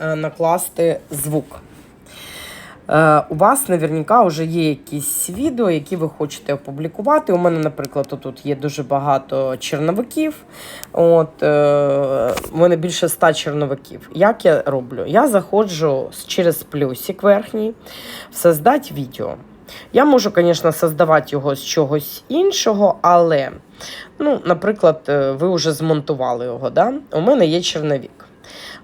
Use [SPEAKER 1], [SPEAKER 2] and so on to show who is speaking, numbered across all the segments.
[SPEAKER 1] е, накласти звук. Е, У вас наверняка вже є якісь відео, які ви хочете опублікувати. У мене, наприклад, тут є дуже багато черновиків. От, е, У мене більше ста черновиків. Як я роблю? Я заходжу через плюсик верхній в создать відео. Я можу, звісно, создавати його з чогось іншого, але, ну, наприклад, ви вже змонтували його. Да? У мене є черновик.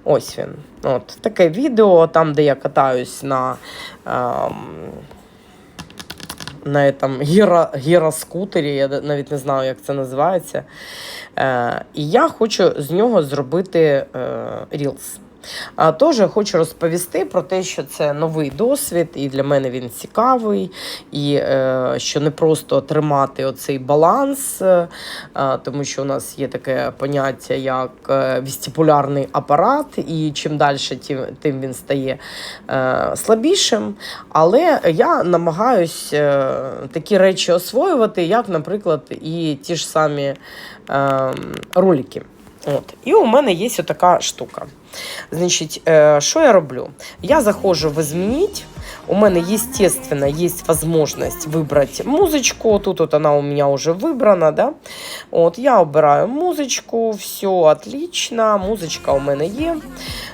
[SPEAKER 1] Ось він. От таке відео, там, де я катаюсь на, ем, на там, гіра, гіроскутері, я навіть не знаю, як це називається. Е, і я хочу з нього зробити е, Reels. А теж хочу розповісти про те, що це новий досвід, і для мене він цікавий, і е, що не просто тримати оцей баланс, е, тому що у нас є таке поняття як е, вестибулярний апарат, і чим далі, тим, він стає слабішим. Але я намагаюсь такі речі освоювати, як, наприклад, і ті ж самі е, ролики. От. І у мене є така штука. Значить, е, що я роблю? Я заходжу в «Изменить», у мене, естественно, есть возможность выбрать музычку. Тут вот она у меня уже выбрана, да? От, я обираю музичку, все отлично, музичка у мене є.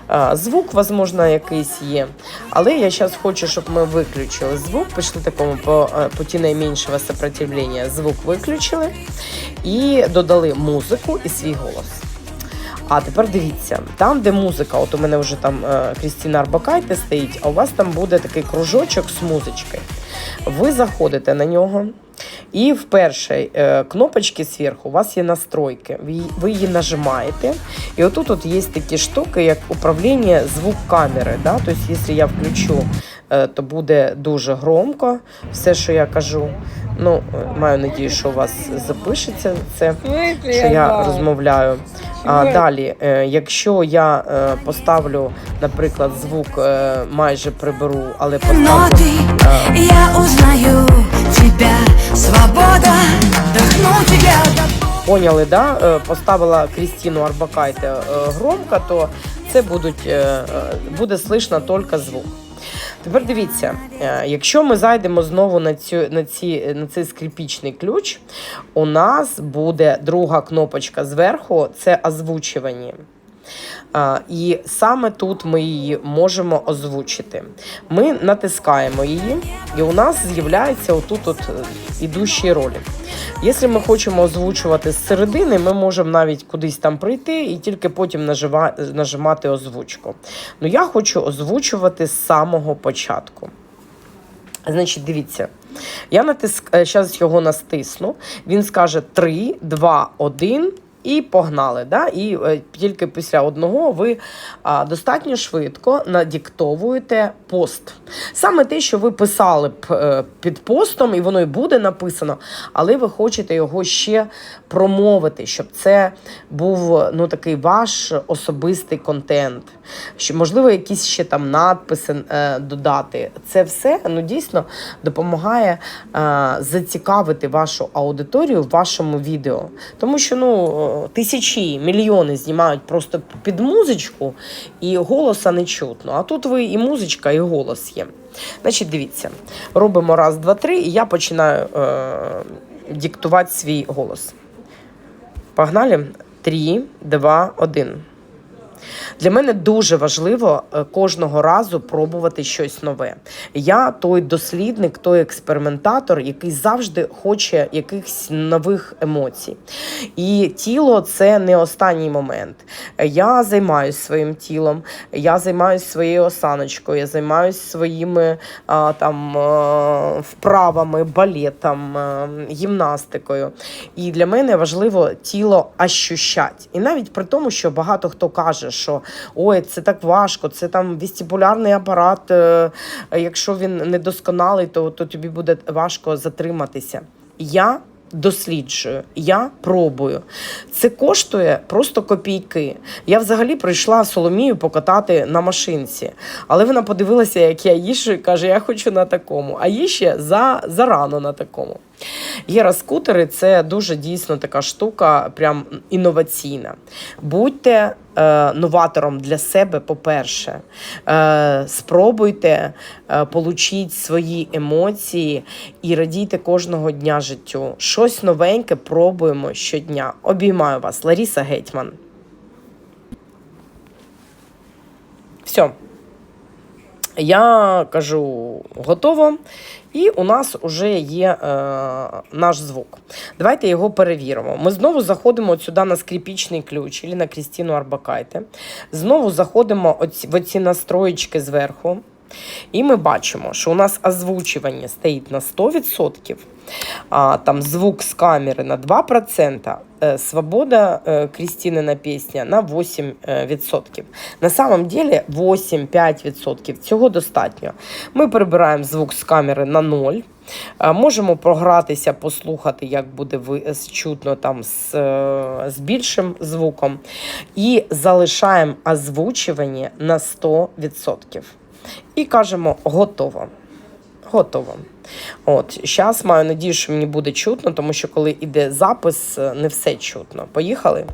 [SPEAKER 1] А, Звук, возможно, якийсь є. Але я зараз хочу, щоб ми виключили звук, пішли такому по е, путі найменшого сопротивлення. Звук виключили і додали музику і свій голос. А тепер дивіться, там, де музика, от у мене вже там е, Крістіна Арбакайте стоїть, а у вас там буде такий кружочок з музичкою. Ви заходите на нього, і в першій е, кнопочці зверху у вас є настройки. Ви її нажимаєте, і отут от є такі штуки, як управління звук камери. Да? Тобто, якщо я включу, е, то буде дуже громко все, що я кажу. Ну, маю надію, що у вас запишеться це що я розмовляю. А далі, е, якщо я е, поставлю, наприклад, звук е, майже приберу, але поставлю.
[SPEAKER 2] я узнаю тебя Свобода
[SPEAKER 1] Поняли, да? Поставила Крістіну Арбакайте громко, то це будуть, буде слышно тільки звук. Тепер дивіться, е, якщо ми зайдемо знову на, цю, на, ці, на цей скрипічний ключ, у нас буде друга кнопочка зверху це озвучування. І саме тут ми її можемо озвучити. Ми натискаємо її, і у нас з'являється отут от е, ідущий ролик. Якщо ми хочемо озвучувати з середини, ми можемо навіть кудись там прийти і тільки потім нажимати озвучку. Ну я хочу озвучувати з самого початку. Значить, дивіться. Я натиск... зараз його настисну. Він скаже 3, 2, 1 і погнали. Да? І е, тільки після одного ви достатньо швидко надіктовуєте пост. Саме те, що ви писали б е, під постом, і воно й буде написано, але ви хочете його ще промовити, щоб це був ну, такий ваш особистий контент. Що, можливо, якісь ще там надписи е, додати. Це все ну, дійсно допомагає е, зацікавити вашу аудиторію в вашому відео. Тому що ну, тисячі, мільйони знімають просто під музичку, і голоса не чутно. А тут ви і музичка, і голос є. Значить, дивіться, робимо раз, два, три, і я починаю е, диктувати свій голос. Погнали? Три, два, один. Для мене дуже важливо е, кожного разу пробувати щось нове. Я той дослідник, той експериментатор, який завжди хоче якихось нових емоцій. І тіло це не останній момент. Я займаюся своїм тілом, я займаюся своєю осаночкою, я займаюся своїми там е, вправами, балетом, е, гімнастикою. І для мене важливо тіло ощущати. І навіть при тому, що багато хто каже, що ой, це так важко, це там вестибулярний апарат. е, Якщо він недосконалий, то, то тобі буде важко затриматися. Я досліджую, я пробую. Це коштує просто копійки. Я взагалі прийшла Соломію покатати на машинці, але вона подивилася, як я їжджу, і каже, я хочу на такому. А їй за, зарано на такому. Єроскутери це дуже дійсно така штука, прям інноваційна. Будьте е, новатором для себе, по-перше, е, спробуйте е, получіть свої емоції і радійте кожного дня життю. Щось новеньке пробуємо щодня. Обіймаю вас, Ларіса Гетьман. Все. Я кажу готово, і у нас вже є е, наш звук. Давайте його перевіримо. Ми знову заходимо от сюди на скріпічний ключ і на Крістіну Арбакайте. Знову заходимо в оці настроєчки зверху. І ми бачимо, що у нас озвучування стоїть на 100%, а, там звук з камери на 2%, е, свобода е, Крістінина пісня на 8%. На самом деле 8-5% цього достатньо. Ми прибираємо звук з камери на 0. Е, Можемо програтися, послухати, як буде е, чутно там з, е, з більшим звуком. І залишаємо озвучування на 100%. І кажемо готово. Готово. От, зараз маю надію, що мені буде чутно, тому що коли йде запис, е, не все чутно. Поїхали.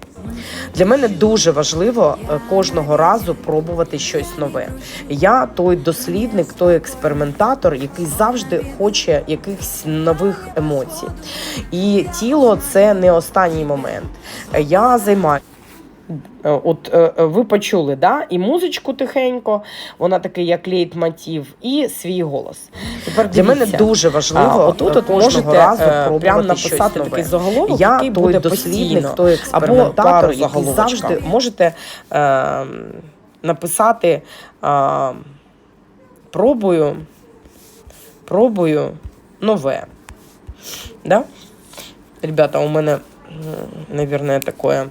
[SPEAKER 1] Для мене дуже важливо е, кожного разу пробувати щось нове. Я той дослідник, той експериментатор, який завжди хоче якихось нових емоцій. І тіло це не останній момент. Е, Я займаю. Е, От е, е, ви почули, да? і музичку тихенько, вона такий як лейтмотив, і свій голос. Тепер для мене дуже важливо.
[SPEAKER 3] А,
[SPEAKER 1] отут от можете разу
[SPEAKER 3] е,
[SPEAKER 1] прям
[SPEAKER 3] прям
[SPEAKER 1] написати
[SPEAKER 3] написати
[SPEAKER 1] такий заголовок,
[SPEAKER 3] Я
[SPEAKER 1] який
[SPEAKER 3] той
[SPEAKER 1] буде
[SPEAKER 3] дослідник,
[SPEAKER 1] постійно.
[SPEAKER 3] той
[SPEAKER 1] або
[SPEAKER 3] який
[SPEAKER 1] завжди можете е, написати е, пробую, пробую нове. Да? Ребята, у мене, м, наверное, такое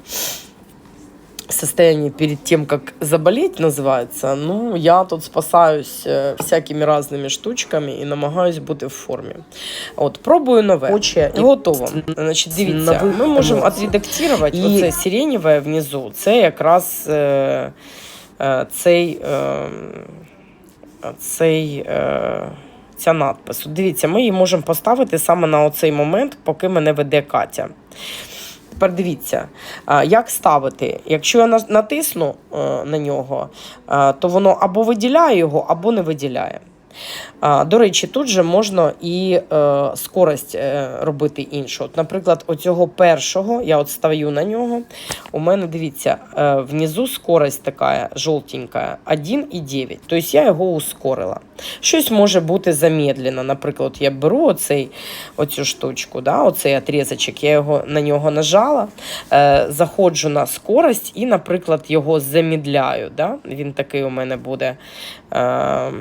[SPEAKER 1] состояние перед тем, как заболеть называется, ну, я тут спасаюсь е, всякими разними штучками і намагаюсь бути в формі. От, пробую нове. Хоче і готово. Значить, дивіться, ми можемо відредактувати.
[SPEAKER 3] І-
[SPEAKER 1] Оце сиренєве внизу. Це якраз е, е, цей, е, цей е, ця надпис. Дивіться, ми її можемо поставити саме на оцей момент, поки мене веде Катя. Тепер дивіться, як ставити. Якщо я натисну е, на нього, то воно або виділяє його, або не виділяє. До речі, тут же можна і е, скорость е, робити іншу. От, наприклад, оцього першого, я от ставлю на нього. У мене, дивіться, е, внизу скорость така жовтенька 1,9. Тобто я його ускорила. Щось може бути замедлено. Наприклад, я беру оцей, оцю штучку, да, оцей отрізочок, я його, на нього нажала, е, заходжу на скорость і, наприклад, його замідляю. Да? Він такий у мене буде. Е,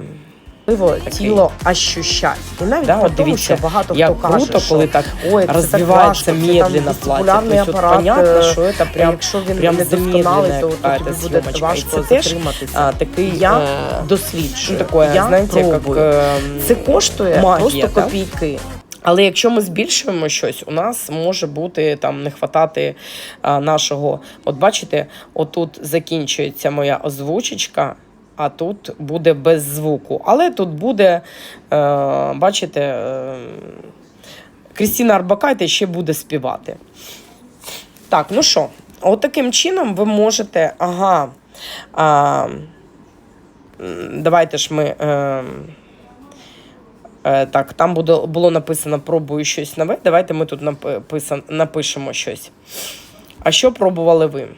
[SPEAKER 3] Можливо,
[SPEAKER 1] Такий.
[SPEAKER 3] тіло ощущать. І навіть
[SPEAKER 1] Да, от
[SPEAKER 3] тому, що багато
[SPEAKER 1] як
[SPEAKER 3] хто каже,
[SPEAKER 1] круто,
[SPEAKER 3] що
[SPEAKER 1] коли так
[SPEAKER 3] ой, це
[SPEAKER 1] розвивається
[SPEAKER 3] так важко,
[SPEAKER 1] медленно
[SPEAKER 3] це там
[SPEAKER 1] плаття. Тобто,
[SPEAKER 3] апарат,
[SPEAKER 1] понятно,
[SPEAKER 3] е,
[SPEAKER 1] що це прям,
[SPEAKER 3] якщо він
[SPEAKER 1] прям
[SPEAKER 3] не досконалий, то, то тобі буде важко
[SPEAKER 1] це
[SPEAKER 3] затриматися.
[SPEAKER 1] а, такий
[SPEAKER 3] Я
[SPEAKER 1] е,
[SPEAKER 3] досліджую.
[SPEAKER 1] ну, такое,
[SPEAKER 3] я
[SPEAKER 1] знаєте, як,
[SPEAKER 3] пробую.
[SPEAKER 1] е,
[SPEAKER 3] Це коштує
[SPEAKER 1] магія,
[SPEAKER 3] просто копійки.
[SPEAKER 1] Але якщо ми збільшуємо щось, у нас може бути там не хватати а, нашого. От бачите, отут закінчується моя озвучечка, а тут буде без звуку. Але тут буде, е, бачите, е, Крістіна Арбакайте ще буде співати. Так, ну що, от таким чином ви можете. Ага. А, давайте ж ми. Е, Е, так, там буде, було написано пробую щось нове. Давайте ми тут написан, напишемо щось. А що пробували ви?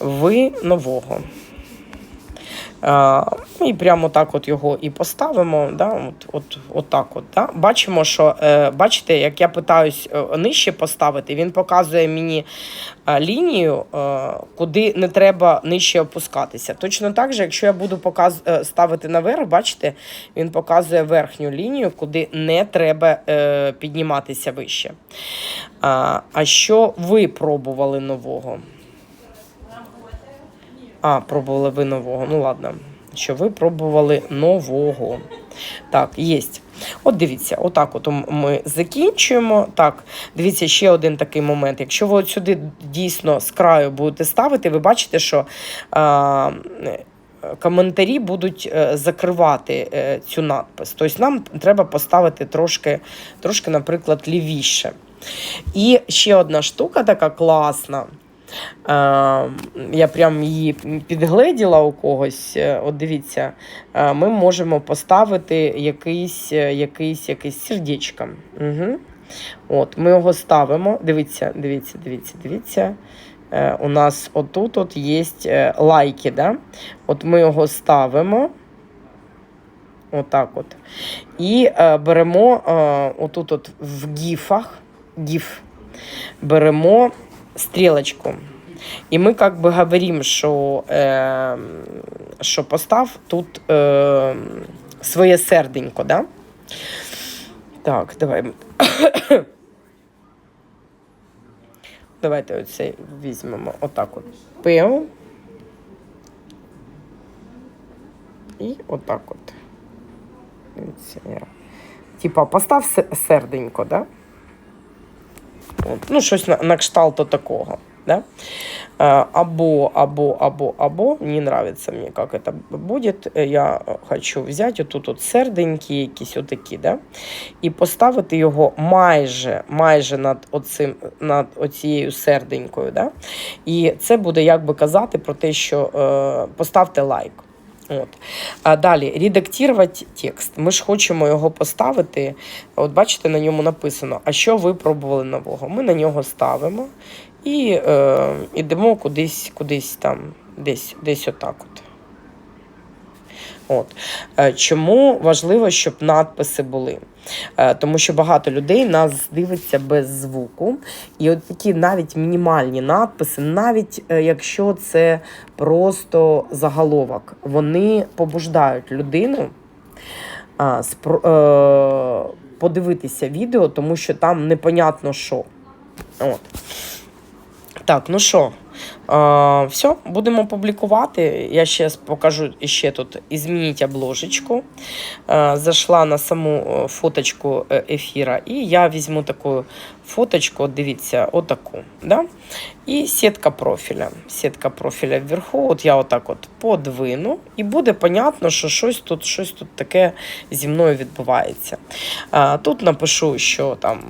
[SPEAKER 1] Ви нового. Ну, і прямо так от його і поставимо. Да? От, от, от так от, да? Бачимо, що е, бачите, як я питаюсь е, нижче поставити, він показує мені е, лінію, куди не треба нижче опускатися. Точно так же, якщо я буду показ... ставити наверх, бачите, він показує верхню лінію, куди не треба підніматися вище. А що ви пробували нового? А, пробували ви нового. Ну ладно. Що ви пробували нового. Так, є. От дивіться, отак от ми закінчуємо. Так, дивіться, ще один такий момент. Якщо ви от сюди дійсно з краю будете ставити, ви бачите, що а, коментарі будуть е, закривати е, цю надпис. Тобто нам треба поставити трошки, трошки, наприклад, лівіше. І ще одна штука така класна. Е, я прям її підгледіла у когось. Е, От дивіться, е, ми можемо поставити якийсь, е, якийсь, якийсь сердечко. Угу. От, ми його ставимо. Дивіться, дивіться, дивіться, дивіться. У нас отут от є лайки. Да? От ми його ставимо. Отак от. І е, беремо е, отут от в гіфах, гіф, беремо стрілочку. І ми как би говоримо, що, е, що постав тут е, своє серденько, да? Так, давай. Давайте оцей візьмемо отак от. Пив. І отак от. Типа, постав се- серденько, да? Ну, щось на, на кшталту такого. Да? Е, Або, або, або, або, не нравится мне, как это будет. Е, Я хочу взяти отут от серденькі, якісь отакі, да? і поставити його майже, майже над, оцим, над оцією серденькою. Да? І це буде як би казати про те, що е, поставте лайк. От. А далі редактувати текст. Ми ж хочемо його поставити. От бачите, на ньому написано, а що ви пробували нового. Ми на нього ставимо і е, йдемо кудись, кудись там, десь, десь отак от. От. Е, Чому важливо, щоб надписи були? Е, Тому що багато людей нас дивиться без звуку. І от такі навіть мінімальні надписи, навіть е, якщо це просто заголовок, вони побуждають людину е, подивитися відео, тому що там непонятно що. От. Так, ну що, е, все, будемо публікувати. Я ще покажу ще тут змініть обложечку. Е, зайшла на саму е, фоточку ефіра, і я візьму таку фоточку, дивіться, отаку. Да? І сітка профіля. Сітка профіля вверху, от я отак от подвину, і буде понятно, що щось тут, щось тут таке зі мною відбувається. Тут напишу, що там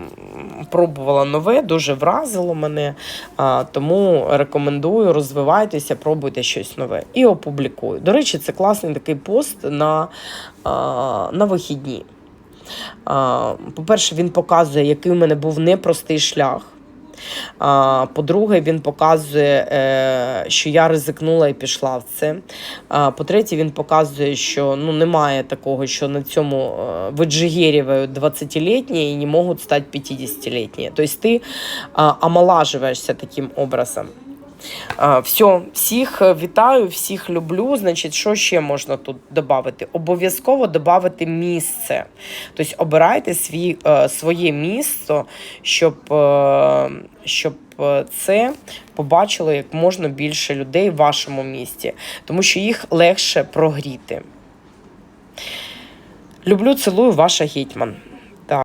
[SPEAKER 1] пробувала нове, дуже вразило мене. Тому рекомендую, розвивайтеся, пробуйте щось нове. І опублікую. До речі, це класний такий пост на, на вихідні. По-перше, він показує, який у мене був непростий шлях. По-друге, він показує, е, що я ризикнула і пішла в це. По-третє, він показує, що ну, немає такого, що на цьому е, виджигерюють 20-літні і не можуть стати 50-літні. Тобто ти омолажуєшся таким образом. А, Все, всіх е, вітаю, всіх люблю. Значить, що ще можна тут додати? Обов'язково додати місце. Тобто обирайте свій, е, своє місце, щоб, е, щоб е, це побачило як можна більше людей в вашому місті, тому що їх легше прогріти. Люблю, цілую, ваша гетьман.